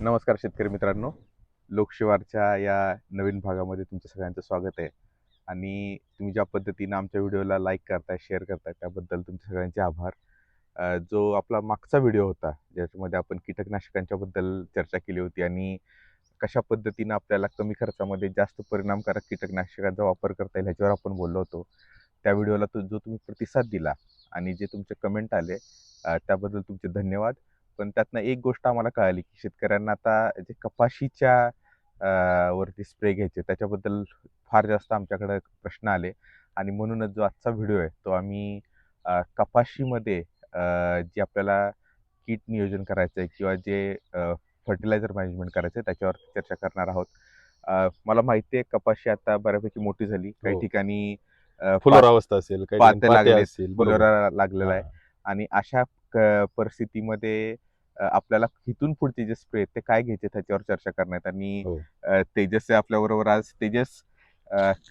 नमस्कार शेतकरी मित्रांनो. लोकशिवारच्या या नवीन भागामध्ये तुमचं सगळ्यांचं स्वागत आहे. आणि तुम्ही ज्या पद्धतीनं आमच्या व्हिडिओला लाईक करताय शेअर करताय त्याबद्दल तुमचे सगळ्यांचे आभार. जो आपला मागचा व्हिडिओ होता ज्याच्यामध्ये आपण कीटकनाशकांच्याबद्दल चर्चा केली होती आणि कशा पद्धतीनं आपल्याला कमी खर्चामध्ये जास्त परिणामकारक कीटकनाशकांचा वापर करता येईल ह्याच्यावर आपण बोललो होतो. त्या व्हिडिओला तो जो तुम्ही प्रतिसाद दिला आणि जे तुमचे कमेंट आले त्याबद्दल तुमचे धन्यवाद. पण त्यातनं एक गोष्ट आम्हाला कळाली की शेतकऱ्यांना आता जे कपाशीच्या वरती स्प्रे घ्यायचे त्याच्याबद्दल फार जास्त आमच्याकडे प्रश्न आले. आणि म्हणूनच जो आजचा व्हिडिओ आहे तो आम्ही कपाशीमध्ये जे आपल्याला कीट नियोजन करायचं आहे किंवा जे फर्टिलायझर मॅनेजमेंट करायचं आहे त्याच्यावर चर्चा करणार आहोत. मला माहिती आहे कपाशी आता बऱ्यापैकी मोठी झाली. काही हो. ठिकाणी फुलोर अवस्था असेल काही पाते असतील. फुलोरा लागलेला आहे. आणि अशा परिस्थितीमध्ये आपल्याला इथून पुढचे जे स्प्रे ते काय घ्यायचे त्याच्यावर चर्चा करण्यात? आणि हो. तेजस आपल्या बरोबर आज. तेजस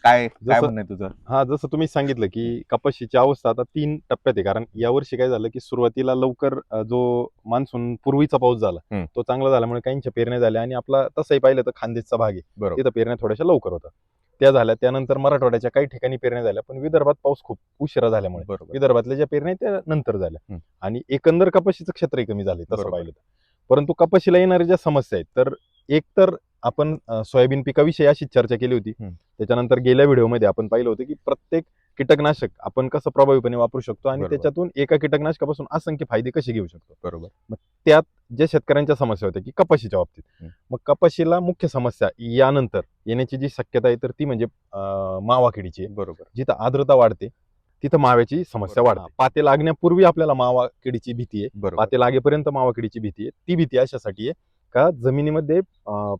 काय काय म्हणणं तुझं? हा जसं तुम्ही सांगितलं की कपाशीची अवस्था आता तीन टप्प्यात आहे. कारण यावर्षी काय झालं की सुरुवातीला लवकर जो मान्सून पूर्वीचा पाऊस झाला. तो चांगला झाल्यामुळे काहींच्या पेरण्या झाल्या आणि आपला तसंही पाहिलं तर खानदेशचा भाग आहे. तिथं पेरण्या थोड्याशा लवकर होता त्या झाल्या. त्यानंतर मराठवाड्याच्या काही ठिकाणी पेरण्या झाल्या पण विदर्भात पाऊस खूप उशिरा झाल्यामुळे. बरोबर. विदर्भातल्या ज्या पेरण्या त्या नंतर झाल्या. आणि एकंदर कपाशीचं क्षेत्रही कमी झाले तसं. पाहिलं तर. परंतु कपाशीला येणाऱ्या ज्या समस्या आहेत तर एक तर आपण सोयाबीन पिकाविषयी अशी चर्चा केली होती. त्याच्यानंतर गेल्या व्हिडिओमध्ये आपण पाहिलं होतं की प्रत्येक कीटकनाशक आपण कसं प्रभावीपणे वापरू शकतो आणि. त्याच्यातून एका कीटकनाशकापासून असंख्य फायदे कसे घेऊ शकतो बरोबर ज्या शेतकऱ्यांच्या समस्या होत्या की कपाशीच्या बाबतीत. मग कपाशीला मुख्य समस्या यानंतर येण्याची जी शक्यता आहे तर ती म्हणजे मावा किडीची आहे. बरोबर जिथं आर्द्रता वाढते तिथं माव्याची समस्या. वाढते पाते लागण्यापूर्वी आपल्याला मावा किडीची भीती आहे पाते लागेपर्यंत मावा किडीची भीती आहे ती भीती अशासाठी आहे का जमिनीमध्ये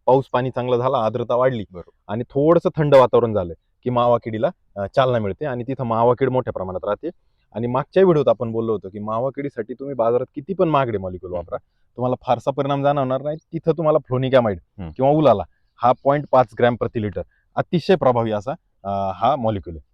पाऊस पाणी चांगला झाला आर्द्रता वाढली बरोबर. आणि थोडंसं थंड वातावरण झालं की मावा किडीला चालना मिळते आणि तिथं मावा किड मोठ्या प्रमाणात राहते. आणि मागच्या व्हिडिओत आपण बोललो होतो की मावा किडीसाठी तुम्ही बाजारात किती पण महागडे मॉलिक्युल वापरा तुम्हाला फारसा परिणाम जाणवणार नाही. तिथं तुम्हाला फ्लोनिकॅमाइड. किंवा उलाला हा पॉईंट पाच ग्रॅम प्रति लिटर अतिशय प्रभावी असा हा मॉलिक्युल आहे.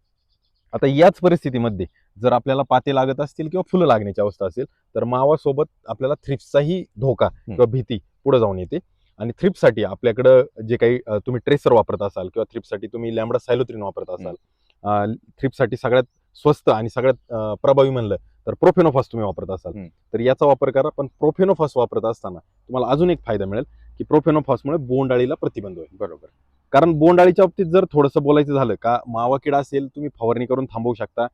आता याच परिस्थितीमध्ये जर आपल्याला पाते लागत असतील किंवा फुलं लागण्याची अवस्था असेल तर मावा सोबत आपल्याला थ्रिप्सचाही धोका किंवा भीती पुढे जाऊन येते. आणि थ्रिप्ससाठी आपल्याकडं जे काही तुम्ही ट्रेसर वापरत असाल किंवा थ्रिप्ससाठी तुम्ही लॅमडा सायलोत्रिन वापरत असाल थ्रिप्ससाठी सगळ्यात स्वस्त आणि सगळ्यात प्रभावी म्हणलं तर प्रोफेनोफॉस तुम्ही वापरत असाल. तर याचा वापर करा पण प्रोफेनोफॉस वापरत असताना तुम्हाला अजून एक फायदा मिळेल की प्रोफेनोफॉसमुळे बोंडाळीला प्रतिबंध होईल. बरोबर. कारण बोंडाळीच्या बाबतीत जर थोडंसं बोलायचं झालं का मावा किडा असेल तुम्ही फवारणी करून थांबवू शकता.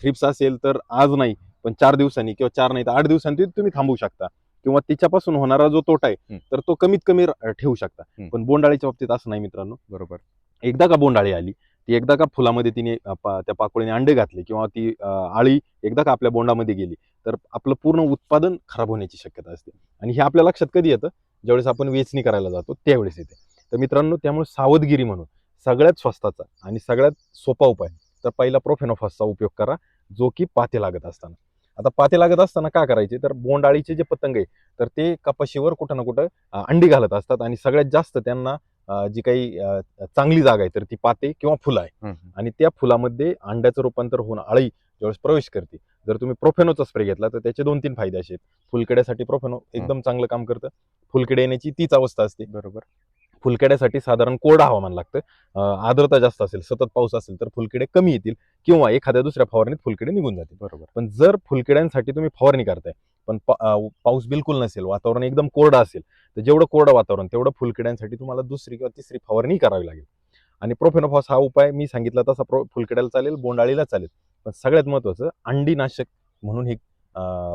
थ्रिप्स असेल तर आज नाही पण चार दिवसांनी किंवा चार नाही तर आठ दिवसांनी तुम्ही थांबवू शकता. किंवा तिच्यापासून होणारा जो तोटा आहे. तर तो कमीत कमी ठेवू शकता. पण बोंडाळीच्या बाबतीत असं नाही मित्रांनो. बरोबर. एकदा का बोंडाळी आली ती एकदा का फुलामध्ये तिने त्या पाकोळीने अंडे घातले किंवा ती आळी एकदा का आपल्या बोंडामध्ये गेली तर आपलं पूर्ण उत्पादन खराब होण्याची शक्यता असते. आणि हे आपल्या लक्षात कधी येतं? ज्यावेळेस आपण वेचणी करायला जातो त्यावेळेस येते. तर मित्रांनो त्यामुळे सावधगिरी म्हणून सगळ्यात स्वस्ताचा आणि सगळ्यात सोपा उपाय तर पहिला प्रोफेनोफॉसचा उपयोग करा जो की पाते लागत असताना. आता पाते लागत असताना का करायचे? तर बोंडाळीचे जे पतंग आहे तर ते कपाशीवर कुठं ना कुठं अंडी घालत असतात आणि सगळ्यात जास्त त्यांना जी काही चांगली जागा आहे तर ती पाते किंवा फुलं आहे. आणि त्या फुलामध्ये अंड्याचं रूपांतर होऊन आळी ज्यावेळेस प्रवेश करते. जर तुम्ही प्रोफेनोचा स्प्रे घेतला तर त्याचे दोन तीन फायदे असे आहेत. फुलकड्यासाठी प्रोफेनो एकदम चांगलं काम करतं. फुलकडे येण्याची तीच अवस्था असते. बरोबर. फुलकड्यासाठी साधारण कोरडं हवामान लागतं आर्द्रता जास्त असेल सतत पाऊस असेल तर फुलकिडे कमी येतील किंवा एखाद्या दुसऱ्या फवारणीत फुलकिडे निघून जातील. बरोबर. पण जर फुलकिड्यांसाठी तुम्ही फवारणी करताय पण पाऊस बिलकुल नसेल वातावरण एकदम कोरडं असेल तर जेवढं कोरडं वातावरण तेवढं फुलकिड्यांसाठी तुम्हाला दुसरी किंवा तिसरी फवारणी करावी लागेल. आणि प्रोफेनोफॉस हा उपाय मी सांगितला तसा प्रो फुलकिड्याला चालेल बोंडाळीला चालेल. पण सगळ्यात महत्वाचं अंडीनाशक म्हणून हे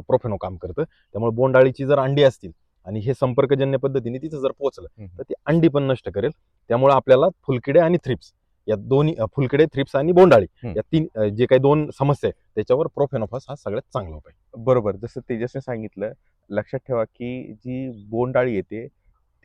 प्रोफेनो काम करतं. त्यामुळे बोंडाळीची जर अंडी असतील आणि हे संपर्कजन्य पद्धतीने तिथं जर पोहोचलं. तर ती अंडी पण नष्ट करेल त्यामुळे आपल्याला फुलकिडे आणि थ्रिप्स या दोन्ही फुलकिडे थ्रिप्स आणि बोंडाळी. या तीन जे काही दोन समस्या आहेत त्याच्यावर प्रोफेनोफॉस हा सगळ्यात चांगला उपाय बरोबर जसं तेजसने सांगितलं लक्षात ठेवा की जी बोंडाळी येते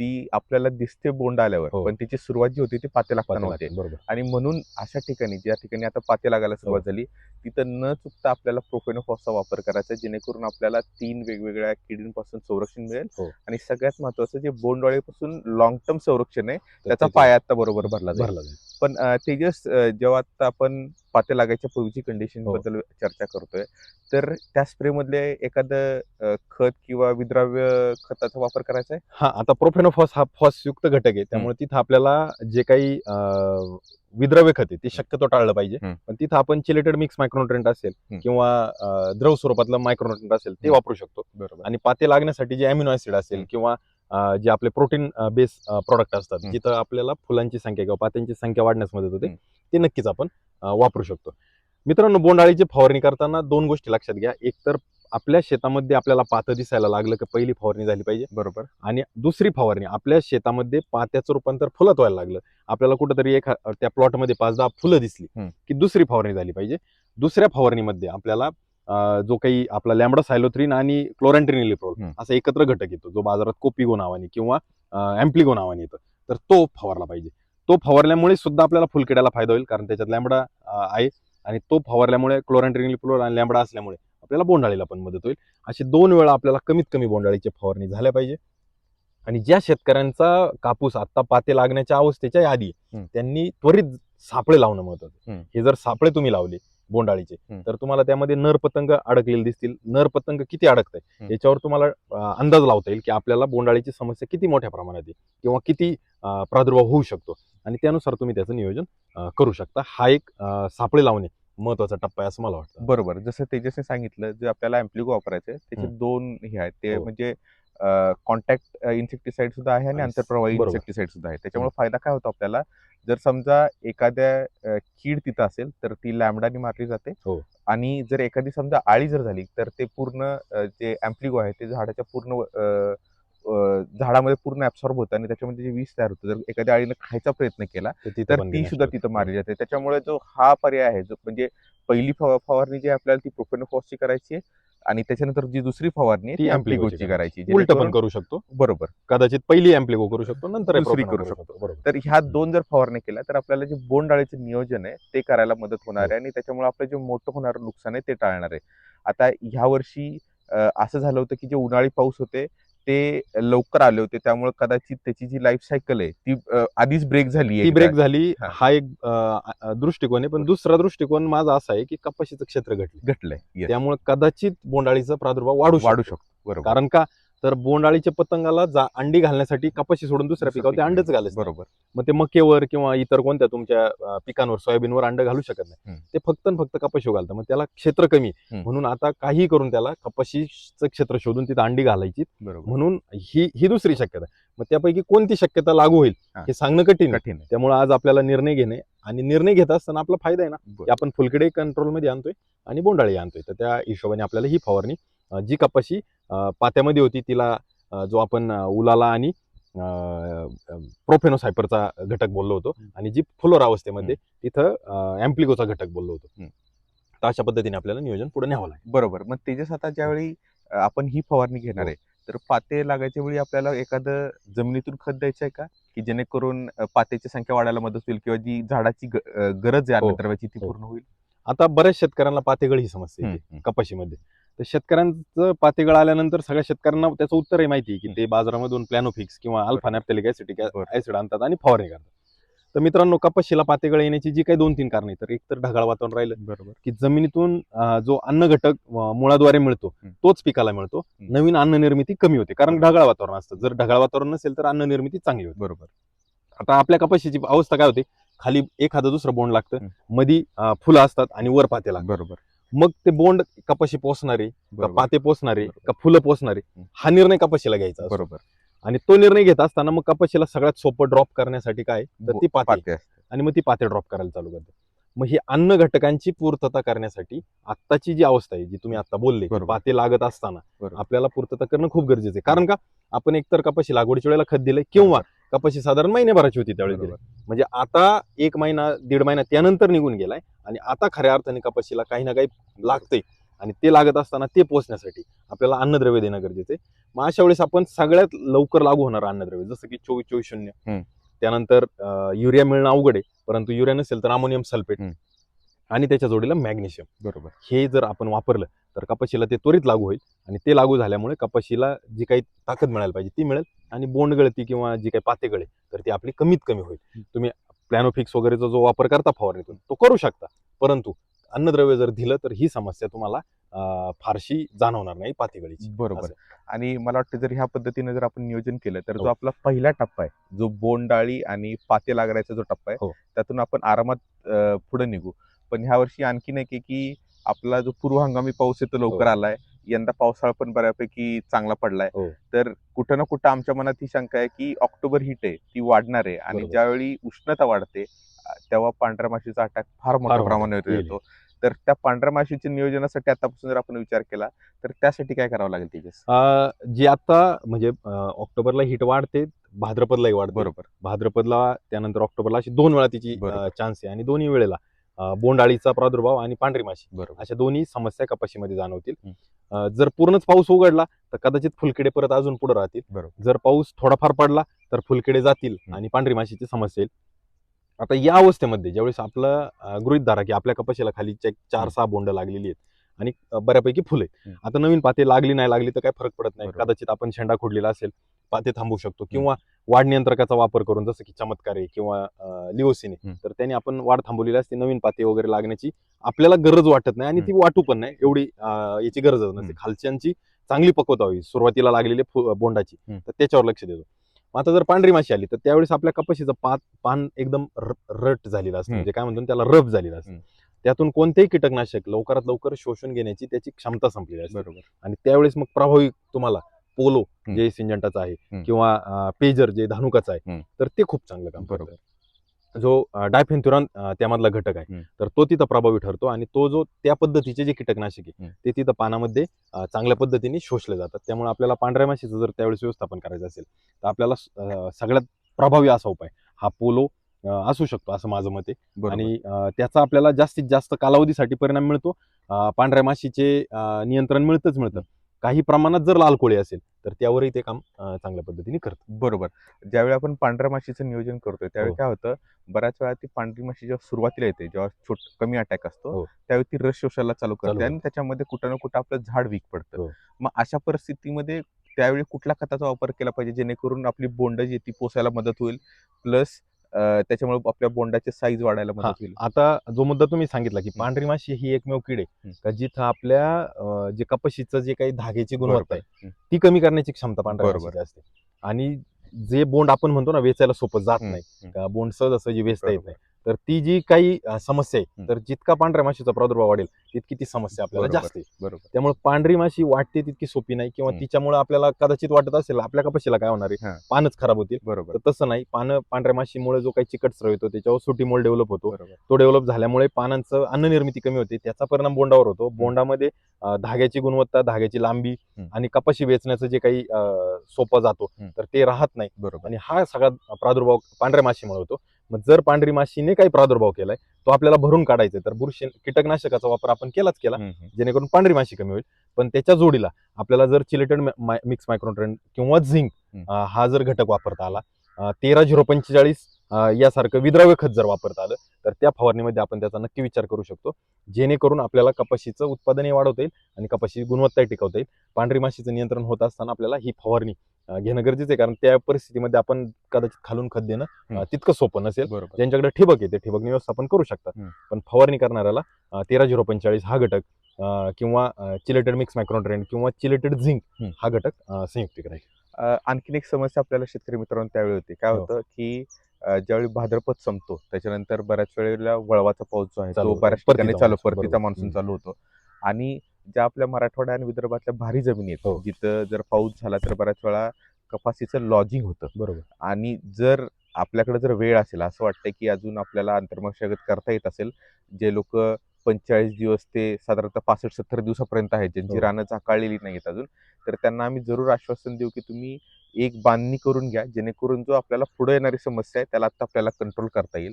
ती आपल्याला दिसते बोंड आल्यावर हो. पण तिची सुरुवात जी होती ती पाते लागताना होते बरोबर आणि म्हणून अशा ठिकाणी ज्या ठिकाणी आता पाते लागायला सुरुवात हो. झाली तिथं न चुकता आपल्याला प्रोफेनोफॉसचा वापर करायचा जेणेकरून आपल्याला तीन वेगवेगळ्या किडींपासून संरक्षण मिळेल हो. आणि सगळ्यात महत्वाचं जे बोंडवाळीपासून लॉंग टर्म संरक्षण आहे त्याचा पाया आता बरोबर भरला जाईल भरला जाईल पण तेजस जेव्हा आता आपण पाते लागायच्या पूर्वीची कंडिशन हो. बद्दल चर्चा करतोय तर त्या स्प्रे मधले एखादं खत किंवा विद्राव्य खताचा वापर करायचा आहे हा आता प्रोफेनोफॉस हा फॉस युक्त घटक आहे त्यामुळे तिथं आपल्याला जे काही विद्रव्य खत आहे ते शक्यतो टाळलं पाहिजे. पण तिथं आपण चिलेटेड मिक्स मायक्रोन्युट्रेंट असेल. किंवा द्रव स्वरूपातलं मायक्रोन्युट्रेंट असेल ते. वापरू शकतो बरोबर आणि पाते लागण्यासाठी जे अमिनो ऍसिड असेल. किंवा जे आपले प्रोटीन बेस प्रोडक्ट असतात. जिथं आपल्याला फुलांची संख्या किंवा पात्यांची संख्या वाढण्यास मदत होते. ते नक्कीच आपण वापरू शकतो मित्रांनो बोंडाळीची फवारणी करताना दोन गोष्टी लक्षात घ्या एक तर आपल्या शेतामध्ये आपल्याला पातं दिसायला लागलं की पहिली फवारणी झाली पाहिजे बरोबर आणि दुसरी फवारणी आपल्या शेतामध्ये पात्याचं रूपांतर फुलात व्हायला लागलं आपल्याला कुठंतरी एक त्या प्लॉटमध्ये पाच दहा फुलं दिसली. की दुसरी फवारणी झाली पाहिजे दुसऱ्या फवारणीमध्ये आपल्याला जो काही आपला लॅमडा सायलोथ्रिन आणि क्लोरॅन्ट्रिनिलिप्रोल. असा एकत्र घटक येतो जो बाजारात कोपिगो नावाने किंवा अँप्लिगो नावाने येतं तर तो फवारला पाहिजे तो फवारल्यामुळे सुद्धा आपल्याला फुलकिड्याला फायदा होईल कारण त्याच्यात लॅमडा अं, आहे आणि तो फवारल्यामुळे क्लोरॅन्ट्रिनिलिप्रोल आणि लॅमडा असल्यामुळे आपल्याला बोंडाळीला पण मदत होईल अशी दोन वेळा आपल्याला कमीत कमी बोंडाळीची फवारणी झाल्या पाहिजे आणि ज्या शेतकऱ्यांचा कापूस आता पाते लागण्याच्या अवस्थेच्या आधी. त्यांनी त्वरित सापळे लावणं महत्वाचं. हे जर सापळे तुम्ही लावले बोंडाळीचे. तर तुम्हाला त्यामध्ये नर पतंग अडकलेले दिसतील नर पतंग किती अडकत आहे. याच्यावर तुम्हाला अंदाज लावता येईल की आपल्याला बोंडाळीची समस्या किती मोठ्या प्रमाणात आहे किंवा किती प्रादुर्भाव होऊ शकतो आणि त्यानुसार तुम्ही त्याचं नियोजन करू शकता हा एक सापळे लावणे महत्त्वाचा टप्पा आहे असं मला वाटतं बरोबर जसं तेजसने सांगितलं जे आपल्याला अँप्लिगो वापरायचं त्याचे. दोन हे आहेत ते हो. म्हणजे कॉन्टॅक्ट इन्सेक्टिसाइड सुद्धा आहे आणि आंतरप्रवाही. इन्सेक्टिसाइड सुद्धा आहे. त्याच्यामुळे फायदा काय होतो आपल्याला? जर समजा एखाद्या कीड तिथं असेल तर ती लॅमडानी मारली जाते हो. आणि जर एखादी समजा आळी जर झाली तर ते पूर्ण जे अँप्लिगो आहे ते झाडाच्या पूर्ण झाडामध्ये पूर्ण ऍब्सॉर्ब होतं आणि त्याच्यामध्ये जे विष तयार होतं. जर एखाद्या आळीनं खायचा प्रयत्न केला तर ती सुद्धा तिथं. मारली जाते. त्याच्यामुळे जो हा पर्याय आहे जो म्हणजे पहिली फवा- फवारणी जी आपल्याला ती प्रोपेनोफॉसची करायची आहे आणि त्याच्यानंतर जी दुसरी फवारणी ती अँप्लिगोची करायची. उलट पण करू शकतो. बरोबर. कदाचित पहिली अँप्लिगो करू शकतो नंतर दुसरी करू शकतो. बरोबर. तर ह्या दोन जर फवारणी केल्या तर आपल्याला जे बोंडाळीचं नियोजन आहे ते करायला मदत होणार आहे आणि त्याच्यामुळे आपलं जे मोठं होणारं नुकसान आहे ते टाळणार आहे. आता ह्या वर्षी असं झालं होतं की जे उन्हाळी पाऊस होते ते लवकर आले होते. त्यामुळे कदाचित त्याची जी लाईफ सायकल आहे ती आधीच ब्रेक झाली ती ब्रेक झाली. हा. एक दृष्टिकोन आहे. पण दुसरा दृष्टिकोन माझा असा आहे की कपाशीचं क्षेत्र घटले घटलंय. त्यामुळे कदाचित बोंडाळीचा प्रादुर्भाव वाढू वाढू शकतो. बरोबर. कारण का तर बोंडाळीच्या पतंगाला जा अंडी घालण्यासाठी कपाशी सोडून दुसऱ्या दुसरं पिकावर ते अंडच. घालायचं बरोबर मग ते मकेवर किंवा इतर कोणत्या तुमच्या पिकांवर सोयाबीनवर अंड घालू शकत नाही. ते फक्त फक्त कपाशी घालतं मग त्याला क्षेत्र कमी. म्हणून आता काही करून त्याला कपाशीचं क्षेत्र शोधून तिथं अंडी घालायची बरोबर म्हणून ही ही दुसरी शक्यता. मग त्यापैकी कोणती शक्यता लागू होईल हा. सांगणं कठीण कठीण आहे त्यामुळे आज आपल्याला निर्णय घेणे आणि निर्णय घेत असताना आपला फायदा आहे ना की. आपण फुलकडे कंट्रोलमध्ये आणतोय आणि बोंडाळी आणतोय तर त्या हिशोबाने आपल्याला ही फवारणी जी कपाशी पात्यामध्ये होती तिला जो आपण उलाला आणि प्रोफेनोसायपरचा घटक बोललो होतो आणि जी फुलोर अवस्थेमध्ये तिथं अँप्लिगोचा घटक बोललो होतो. तर अशा पद्धतीने आपल्याला नियोजन पुढे न्यावं लागेल बरोबर मग तेजस आता ज्यावेळी आपण ही फवारणी घेणार हो. आहे तर पाते लागायच्या वेळी आपल्याला एखादं जमिनीतून खत द्यायचं आहे का की जेणेकरून पात्याची संख्या वाढायला मदत होईल किंवा जी झाडाची गरज आहे हो. ती हो. पूर्ण होईल आता बऱ्याच शेतकऱ्यांना पातेगळ ही समस्या येते. कपाशीमध्ये तर शेतकऱ्यांचं पातेगळ आल्यानंतर सगळ्या शेतकऱ्यांना त्याचं उत्तरही माहिती आहे की ते बाजारामधून प्लॅनोफिक्स किंवा अल्फा नॅप्थेलिक ऍसिटिक. ऍसिड आणतात आणि फवारणी करतात. तर मित्रांनो कपाशीला पातेगळ येण्याची जी काही दोन तीन कारण आहेत तर एक तर ढगाळ वातावरण राहिलं बरोबर. की जमिनीतून जो अन्न घटक मुळाद्वारे मिळतो. तोच पिकाला मिळतो. नवीन अन्न निर्मिती कमी होते कारण ढगाळ वातावरण असतं. जर ढगाळ वातावरण नसेल तर अन्न निर्मिती चांगली होते. बरोबर. आता आपल्या कपाशीची अवस्था काय होते? खाली एखादं दुसरं बोंड लागतं. मधी फुलं असतात आणि वर पाते लागतात. बरोबर. मग ते बोंड कपाशी पोसणारे का बरोबर पाते बरोबर. का फुलं हम्म. हा निर्णय कपाशीला घ्यायचा असतो. बरोबर आणि तो निर्णय घेत असताना मग कपाशीला सगळ्यात सोपं ड्रॉप करण्यासाठी काय तर ती पाते पाते असते. आणि मग ती पाते ड्रॉप करायला चालू करते मग ही अन्न घटकांची पूर्तता करण्यासाठी आत्ताची जी अवस्था आहे जी तुम्ही आता बोलले की बरोबर. पाते लागत असताना बरोबर. आपल्याला पूर्तता करणं खूप गरजेचं आहे कारण का आपण एकतर कपाशी लागवडीच्या वेळेला खत दिलंय किंवा कपाशी साधारण महिन्याभराची होती त्यावेळी दिली. म्हणजे आता एक महिना दीड महिना त्यानंतर निघून गेलाय आणि आता खऱ्या अर्थाने कपाशीला काही ना काही लागतंय आणि ते लागत असताना ते पोचण्यासाठी आपल्याला अन्नद्रव्य देणं गरजेचं आहे मग अशा वेळेस आपण सगळ्यात लवकर लागू होणार अन्नद्रव्य जसं की चोवीस चोवीस शून्य हम्म. त्यानंतर अं, युरिया मिळणं अवघड आहे परंतु युरिया नसेल तर अमोनियम सल्फेट हम्म. आणि त्याच्या जोडीला मॅग्नेशियम. बरोबर. हे जर आपण वापरलं तर कपाशीला ते त्वरित लागू होईल आणि ते लागू झाल्यामुळे कपाशीला जी काही ताकद मिळायला पाहिजे ती मिळेल आणि बोंड गळती किंवा जी काही पाते गळे तर ती आपली कमीत कमी होईल. तुम्ही प्लॅनोफिक्स वगैरेचा जो वापर करता फवारणीतून तो करू शकता. परंतु अन्नद्रव्य जर दिलं तर ही समस्या तुम्हाला फारशी जाणवणार नाही पातेगळीची बरोबर. आणि मला वाटतं जर ह्या पद्धतीने जर आपण नियोजन केलं तर जो हो. आपला पहिला टप्पा आहे जो बोंडाळी आणि पाते लागण्याचा जो टप्पा आहे हो. त्यातून आपण आरामात पुढे निघू. पण ह्या वर्षी आणखीन एक आहे की आपला जो पूर्व हंगामी पाऊस आहे तो लवकर हो. आलाय यंदा पावसाळा पण बऱ्यापैकी चांगला पडलाय हो. तर कुठं ना कुठं आमच्या मनात ही शंका आहे की ऑक्टोबर हीट आहे ती वाढणार आहे आणि बरोबर. ज्यावेळी उष्णता वाढते अं, तेव्हा पांढऱ्या माशीचा अटॅक फार मोठ्या मोठा प्रमाणावर येईल. येतो तर त्या पांढऱ्या माशीच्या नियोजनासाठी आतापासून जर आपण विचार केला तर त्यासाठी काय करावं लागेल तेजस अं, जी आता म्हणजे अं, ऑक्टोबरला हिट वाढते भाद्रपदलाही वाढते बरोबर भाद्रपदला त्यानंतर ऑक्टोबरला अशी दोन वेळा तिची बरोबर. चान्स आहे आणि दोन्ही वेळेला बोंडाळीचा प्रादुर्भाव आणि पांढरी माशी बरोबर अशा दोन्ही समस्या कपाशीमध्ये जाणवतील. अं, जर पूर्णच पाऊस उघडला तर कदाचित फुलकिडे परत अजून पुढे राहतील बरोबर जर पाऊस थोडाफार पडला तर फुलकिडे जातील. आणि पांढरी माशीची समस्या येईल आता या अवस्थेमध्ये ज्यावेळेस आपलं गृहीत धरा की आपल्या कपाशीला खाली चार. सहा बोंड लागलेली आहेत आणि अं, बऱ्यापैकी फुले. आता नवीन पाते लागली नाही लागली तर काय फरक पडत नाही बरोबर. कदाचित आपण शेंडा खोडलेला असेल पाते थांबवू शकतो. किंवा वाढ नियंत्रकाचा वापर करून जसं की चमत्कार आहे किंवा लिओसिने. तर त्याने आपण वाढ थांबवलेली असते. नवीन पाते वगैरे लागण्याची आपल्याला गरज वाटत नाही आणि ती वाटू पण नाही. एवढी याची गरजच नसते. खालच्यांची चांगली पक्वता हवी. सुरुवातीला लागलेली बोंडाची. तर त्याच्यावर लक्ष देतो. आता जर पांढरी माशी आली तर त्यावेळेस आपल्या कपाशीचं पात पान एकदम रट झालेलं असतं. म्हणजे काय म्हणतो त्याला रफ झालेलं असतं. त्यातून कोणतेही कीटकनाशक लवकरात लवकर शोषून घेण्याची त्याची क्षमता संपलेली असते. बरोबर. आणि त्यावेळेस मग प्रभावी तुम्हाला पोलो. जे सिंजंटाचा आहे. किंवा पेजर जे धानुकाचा आहे. तर ते खूप चांगलं काम. करतं जो डायफेन्थुरॉन त्यामधला घटक आहे. तर तो तिथं प्रभावी ठरतो आणि तो जो त्या पद्धतीचे जे कीटकनाशक आहे. ते तिथं पानामध्ये चांगल्या पद्धतीने शोषले जातात त्यामुळे आपल्याला पांढऱ्या माशीचं जर त्यावेळेस व्यवस्थापन करायचं असेल तर आपल्याला सगळ्यात प्रभावी असा उपाय हा पोलो असू शकतो असं माझं मत आहे आणि त्याचा आपल्याला जास्तीत जास्त कालावधीसाठी परिणाम मिळतो पांढऱ्या माशीचे नियंत्रण मिळतच मिळतं काही प्रमाणात जर लाल कोळी असेल तर त्यावरही ते काम चांगल्या पद्धतीने करतं बरोबर ज्यावेळी आपण पांढऱ्या माशीचं नियोजन करतोय त्यावेळी हो. काय होतं बऱ्याच वेळा ती पांढरी माशी जेव्हा सुरुवातीला येते जेव्हा छोट कमी अटॅक असतो हो. त्यावेळी ती रस शोषायला चालू करते आणि त्याच्यामध्ये कुठं ना कुठं आपलं झाड वीक पडतं हो. मग अशा परिस्थितीमध्ये त्यावेळी कुठल्या खताचा वापर केला पाहिजे जेणेकरून आपली बोंड जी ती पोसायला मदत होईल प्लस त्याच्यामुळे आपल्या बोंडाची साईज वाढायला मदत होईल आता जो मुद्दा तुम्ही सांगितला की. पांढरी माशी ही एकमेव कीड आहे. का जिथं आपल्या जे कपाशीचं जे काही धाग्याची गुणवत्ता आहे. ती कमी करण्याची क्षमता पांढऱ्या असते आणि जे बोंड आपण म्हणतो ना वेचायला सोपं जात नाही. का बोंड सहज असं जे वेचता येत. नाही तर ती जी काही समस्या आहे. तर जितका पांढऱ्या माशीचा प्रादुर्भाव वाढेल तितकी ती समस्या आपल्याला. जास्त आहे बरोबर त्यामुळे पांढरी माशी वाटते तितकी सोपी नाही किंवा. तिच्यामुळे आपल्याला कदाचित वाटत असेल आपल्या कपाशीला काय होणार आहे. पानच खराब होतील बरोबर तसं नाही पानं पांढऱ्या माशीमुळे जो काही चिकट स्राव येतो त्याच्यावर सुटी मोल डेव्हलप होतो तो डेव्हलप झाल्यामुळे पानांचं अन्न निर्मिती कमी होते त्याचा परिणाम बोंडावर होतो बोंडामध्ये धाग्याची गुणवत्ता धाग्याची लांबी. आणि कपाशी वेचण्याचं जे काही सोपं जातो. तर ते राहत नाही बरोबर आणि हा सगळा प्रादुर्भाव पांढऱ्या माशीमुळे होतो मग जर पांढरी माशीने काही प्रादुर्भाव केलाय तो आपल्याला भरून काढायचा आहे. तर बुरशी कीटकनाशकाचा वापर आपण केलाच केला. जेणेकरून पांढरी माशी कमी होईल पण त्याच्या जोडीला आपल्याला जर चिलेटेड मिक्स मायक्रोट्रेंड किंवा झिंक हं. जर घटक वापरता आला तेरा झिरो पंचेचाळीस यासारखं विद्राव्य खत जर वापरता आलं तर त्या फवारणीमध्ये आपण त्याचा नक्की विचार करू शकतो जेणेकरून आपल्याला कपाशीचं उत्पादनही वाढवता येईल आणि कपाशी गुणवत्ताही टिकवता येईल पांढरी माशीचं नियंत्रण होत असताना आपल्याला ही फवारणी घेणं गरजेचं आहे कारण त्या परिस्थितीमध्ये आपण कदाचित खालून खत देणं. तितकं सोपं नसेल बरोबर ज्यांच्याकडे ठिबक आहे ते ठिबक व्यवस्थापन करू शकतात. पण फवारणी करणाऱ्याला तेरा झिरो पंचेचाळीस हा घटक किंवा चिलेटेड मिक्स मायक्रोट्रेंड किंवा चिलेटेड झिंक हं. घटक अं, संयुक्त करायचा अ, आणखीन एक समस्या आपल्याला शेतकरी मित्रांनो त्यावेळी होती काय हो. होतं की ज्यावेळी भाद्रपद संपतो त्याच्यानंतर बऱ्याच वेळेला वळवाचा पाऊस जो आहे चालू तो. बऱ्याच ठिकाणी चालू मान्सून, परतीचा. मान्सून. चालू होतो आणि ज्या आपल्या मराठवाडा आणि विदर्भातल्या भारी जमिनी आहेत हो. जिथं जर पाऊस झाला तर बऱ्याच वेळा कपासीचं लॉजिंग होतं बरोबर आणि जर आपल्याकडे जर वेळ असेल असं वाटतं की अजून आपल्याला अंतर्मशागत करता येत असेल जे लोक पंचेचाळीस दिवस ते साधारणतः पासष्ट सत्तर दिवसापर्यंत आहेत ज्यांची हो. रानं झाकाळलेली नाहीत अजून तर त्यांना आम्ही जरूर आश्वासन देऊ की तुम्ही एक बांधणी करून घ्या जेणेकरून जो आपल्याला पुढे येणारी समस्या आहे त्याला आता आपल्याला कंट्रोल करता येईल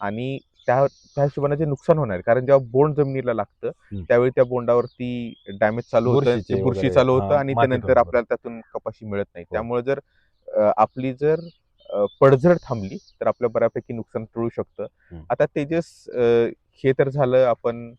आणि त्या त्या हिशोबाने जे नुकसान होणार कारण जेव्हा बोंड जमिनीला लागतं. त्यावेळी त्या बोंडावरती डॅमेज चालू होतं बुरशी चालू होतं आणि त्यानंतर. आपल्याला त्यातून कपाशी मिळत नाही हो. त्यामुळे जर आपली जर पडझड थांबली तर आपलं बऱ्यापैकी नुकसान टळू शकतं. आता तेजस हे तर झालं आपण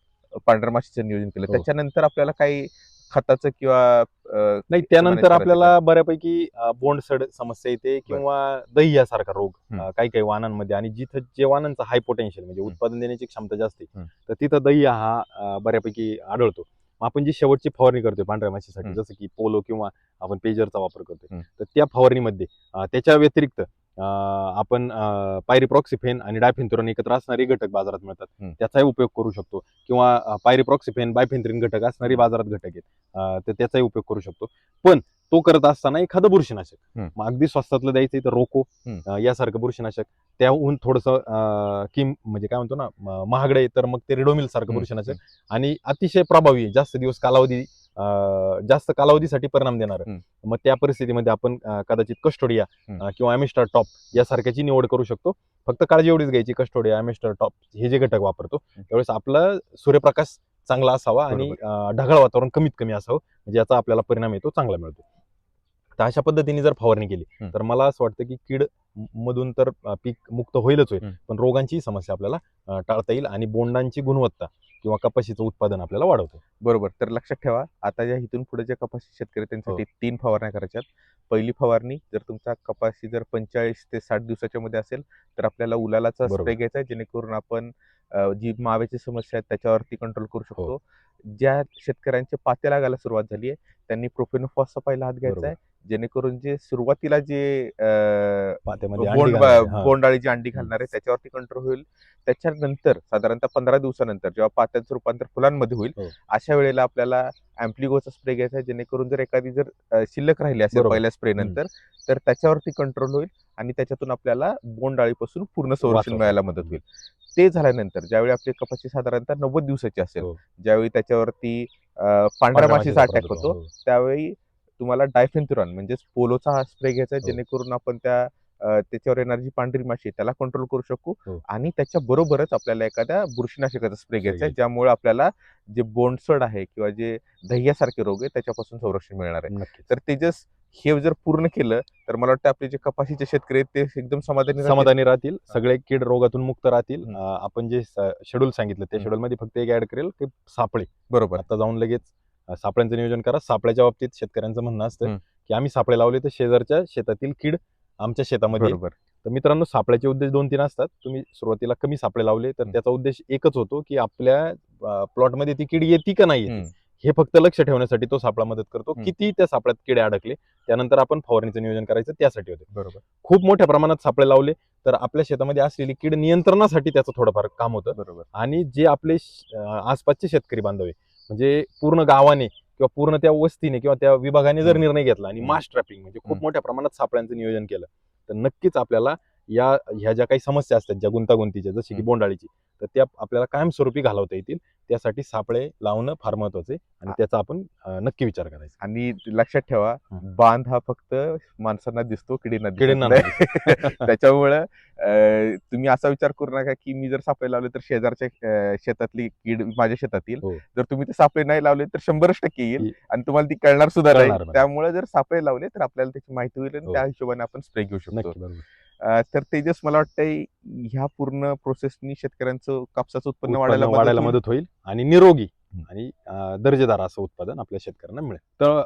पांढऱ्या माशीचं नियोजन केलं हो. त्याच्यानंतर आपल्याला काही खताचं किंवा अ, नाही त्यानंतर करायचं आपल्याला बऱ्यापैकी बोंडसड समस्या येते किंवा दही यासारखा रोग हम्म. अं, काही काही वाहनांमध्ये आणि जिथं जे वाहनांचा हाय पोटेन्शियल म्हणजे उत्पादन देण्याची क्षमता जास्त आहे हम्म. तर तिथं दही हा अं, बऱ्यापैकी आढळतो आपण जी शेवटची फवारणी करतोय पांढऱ्या माशीसाठी. जसं की पोलो किंवा आपण पेजरचा वापर करतोय. तर त्या फवारणीमध्ये त्याच्या व्यतिरिक्त आपण पायरिप्रॉक्सिफेन आणि डायफेन्थ्रोन एकत्र असणारे घटक बाजारात मिळतात. त्याचाही उपयोग करू शकतो किंवा पायरिप्रॉक्सिफेन बायफेन्थ्रिन घटक असणारे बाजारात घटक आहेत तर त्याचाही उपयोग करू शकतो पण तो करत असताना एखादं बुरशीनाशक. हम्म. मग अगदी स्वस्तातलं द्यायचं तर रोको हम्म. अं, यासारखं बुरशीनाशक. त्याहून थोडंसं किम म्हणजे काय म्हणतो ना म- महागडं आहे तर मग ते रिडोमिल सारखं हम्म. बुरशीनाशक. आणि अतिशय प्रभावी आहे, जास्त दिवस कालावधी अं, जास्त कालावधीसाठी परिणाम देणार. मग त्या परिस्थितीमध्ये आपण अं, कदाचित कस्टोडिया हम्म. अं, किंवा ॲमिस्टर टॉप यासारख्याची निवड करू शकतो. फक्त काळजी एवढीच घ्यायची कस्टोडिया ॲमिस्टर टॉप हे जे घटक वापरतो त्यावेळेस आपला सूर्यप्रकाश चांगला असावा आणि अं, ढगाळ वातावरण कमीत कमी असावं. म्हणजे याचा आपल्याला परिणाम येतो चांगला मिळतो. तर अशा पद्धतीने जर फवारणी केली. तर मला असं वाटतं की कीड मधून तर पीक मुक्त होईलच होईल. पण रोगांची समस्या आपल्याला टाळता येईल आणि बोंडांची गुणवत्ता किंवा कपाशीचं उत्पादन आपल्याला वाढवतो बरोबर तर लक्षात ठेवा आता ज्या इथून पुढे जे कपाशी शेतकरी त्यांच्यासाठी तीन फवारण्या करायच्यात पहिली फवारणी जर तुमचा कपाशी जर पंचेचाळीस ते साठ दिवसाच्या मध्ये असेल तर आपल्याला उलालाचा. स्प्रे घ्यायचा आहे जेणेकरून आपण जी माव्याची समस्या आहे त्याच्यावरती कंट्रोल करू शकतो ज्या शेतकऱ्यांच्या पात्या लागायला सुरुवात झाली आहे त्यांनी प्रोफेनोफॉसचा पहिला हात घ्यायचा. आहे जेणेकरून जे सुरुवातीला जे पात्यामध्ये अंडी घालणारे, आहे त्याच्यावरती कंट्रोल होईल त्याच्यानंतर साधारणतः पंधरा दिवसानंतर जेव्हा पात्याचं रूपांतर फुलांमध्ये होईल हो. अशा वेळेला आपल्याला अँप्लिगोचा स्प्रे घ्यायचा आहे जेणेकरून जर एखादी जर शिल्लक राहिली असेल. पहिल्या स्प्रे नंतर तर त्याच्यावरती कंट्रोल होईल आणि त्याच्यातून आपल्याला बोंडाळीपासून पूर्ण संरक्षण मिळायला. मदत होईल ते झाल्यानंतर ज्यावेळी आपली कपाशी साधारणतः नव्वद दिवसाची असेल हो. ज्यावेळी त्याच्यावरती पांढऱ्या माशीचा अटॅक होतो हो. त्यावेळी तुम्हाला डायफेन्थुरॉन म्हणजेच पोलोचा हा स्प्रे घ्यायचा आहे हो. जेणेकरून आपण त्या त्याच्यावर येणारी जी पांढरी माशी आहे, त्याला कंट्रोल करू शकू हो. आणि त्याच्या बरोबरच आपल्याला एखाद्या बुरशीनाशकाचा स्प्रे घ्यायचा आहे. ज्यामुळे आपल्याला जे बोंडसड आहे किंवा जे दह्यासारखे रोग आहे त्याच्यापासून संरक्षण मिळणार आहे तर तेजस हे जर पूर्ण केलं तर मला वाटतं आपले जे कपाशीचे शेतकरी आहेत ते एकदम समाधानी. समाधानी राहतील सगळे कीड रोगातून मुक्त राहतील आपण जे शेड्यूल सांगितलं त्या. शेड्यूल मध्ये फक्त एक ऍड करेल की सापळे बरोबर आता जाऊन लगेच सापळ्यांचं नियोजन करा सापळ्याच्या बाबतीत शेतकऱ्यांचं म्हणणं असतं. की आम्ही सापळे लावले तर शेजारच्या शेतातील कीड आमच्या शेतामध्ये. बरोबर तर मित्रांनो सापळ्याचे उद्देश दोन तीन असतात तुम्ही सुरुवातीला कमी सापळे लावले तर. त्याचा उद्देश एकच होतो की आपल्या प्लॉटमध्ये ती कीड येते का नाही. हे फक्त लक्ष ठेवण्यासाठी तो सापळा मदत करतो. किती त्या सापळ्यात किडे अडकले त्यानंतर आपण फवारणीचं नियोजन करायचं त्यासाठी होते बरोबर खूप मोठ्या प्रमाणात सापळे लावले तर आपल्या शेतामध्ये असलेली कीड नियंत्रणासाठी त्याचं थोडंफार काम होतं बरोबर आणि जे आपले आसपासचे शेतकरी बांधव आहे म्हणजे पूर्ण गावाने किंवा पूर्ण त्या वस्तीने किंवा त्या विभागाने जर. निर्णय घेतला आणि. मास ट्रॅपिंग म्हणजे खूप. मोठ्या प्रमाणात सापळ्यांचं नियोजन केलं तर नक्कीच आपल्याला या ह्या ज्या काही समस्या असतात ज्या गुंतागुंतीच्या जशी की. बोंडाळीची तर त्या आपल्याला कायमस्वरूपी घालवता येतील त्यासाठी सापळे लावणं फार महत्वाचं आहे आणि त्याचा आपण नक्की विचार करायचा आणि लक्षात ठेवा. बांध हा फक्त माणसांना दिसतो किडींना किडींना त्याच्यामुळं तुम्ही असा विचार करू नका की मी जर सापळे लावले तर शेजारच्या शेतातली कीड माझ्या शेतात येईल हो. जर तुम्ही ते सापळे नाही लावले तर शंभरच टक्के येईल. आणि तुम्हाला ती कळणार सुद्धा. त्यामुळे जर सापळे लावले तर आपल्याला त्याची माहिती होईल आणि हो. त्या हिशोबाने आपण स्प्रे घेऊ शकतो तर तेजस मला वाटतंय ह्या पूर्ण प्रोसेसनी शेतकऱ्यांचं कापसाचं उत्पन्न वाढायला वाढायला मदत होईल आणि निरोगी. आणि दर्जेदार असं उत्पादन आपल्या शेतकऱ्यांना मिळेल तर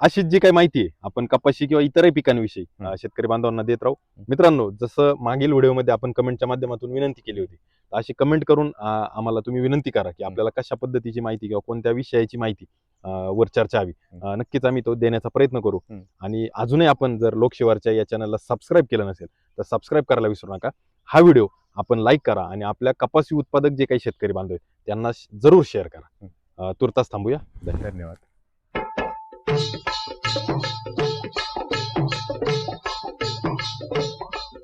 अशीच जी काही माहिती आहे आपण कपाशी किंवा इतरही पिकांविषयी. शेतकरी बांधवांना देत राहू मित्रांनो जसं मागील व्हिडिओमध्ये आपण कमेंटच्या माध्यमातून विनंती केली होती तर अशी कमेंट करून आम्हाला तुम्ही विनंती करा की आपल्याला कशा पद्धतीची माहिती किंवा कोणत्या विषयाची माहिती वर चर्चा हवी नक्कीच आम्ही तो देण्याचा प्रयत्न करू. आणि अजूनही आपण जर लोकशिवारच्या या चॅनलला सबस्क्राईब केलं नसेल तर सबस्क्राईब करायला विसरू नका. हा व्हिडिओ आपण लाईक करा आणि आपल्या कपासी उत्पादक जे काही शेतकरी बांधव आहेत त्यांना जरूर शेअर करा. तुर्तास थांबूया. धन्यवाद. धन्यवाद.